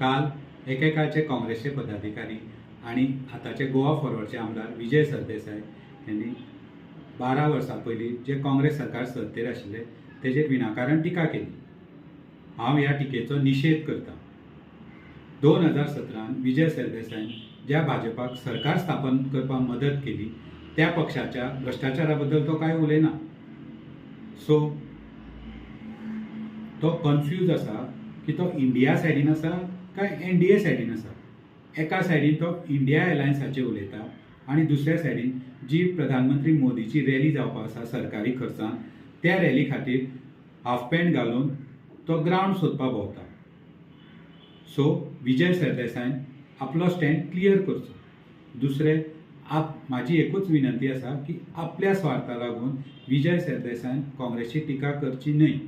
काल एकेकाळचे काँग्रेसचे पदाधिकारी आणि आताचे गोवा फॉरवर्डचे आमदार विजय सरदेसाय यांनी बारा वर्सां पयलीं जे काँग्रेस सरकार सत्तेर आशिल्ले तेजेर विनाकारण टिका केली. हांव ह्या टिकेचो निशेध करतां. दोन हजार सतरान विजय सरदेसायन ज्या भाजपाक सरकार स्थापन करपाक मदत केली त्या पक्षाच्या भ्रश्टाचारा बद्दल तो कांय उलयना? सो तो कन्फ्यूज आसा. की तो इंडिया सायडीन आसा काय एन डी ए सायडीन आसा एका सायडीन तो इंडिया एलायन्साचेर उलयता आनी दुसऱ्या सायडीन जी प्रधानमंत्री मोदीची रॅली जावपाक आसा सरकारी खर्चान त्या रॅली खातीर हाफ पॅन्ट घालून तो ग्रावंड सोदपाक भोंवता. सो विजय सरदेसायन आपलो स्टँड क्लियर करचो. दुसरें आप म्हाजी एकूच विनंती आसा की आपल्या स्वार्था लागून विजय सरदेसायन काँग्रेसची टिका करची न्हय.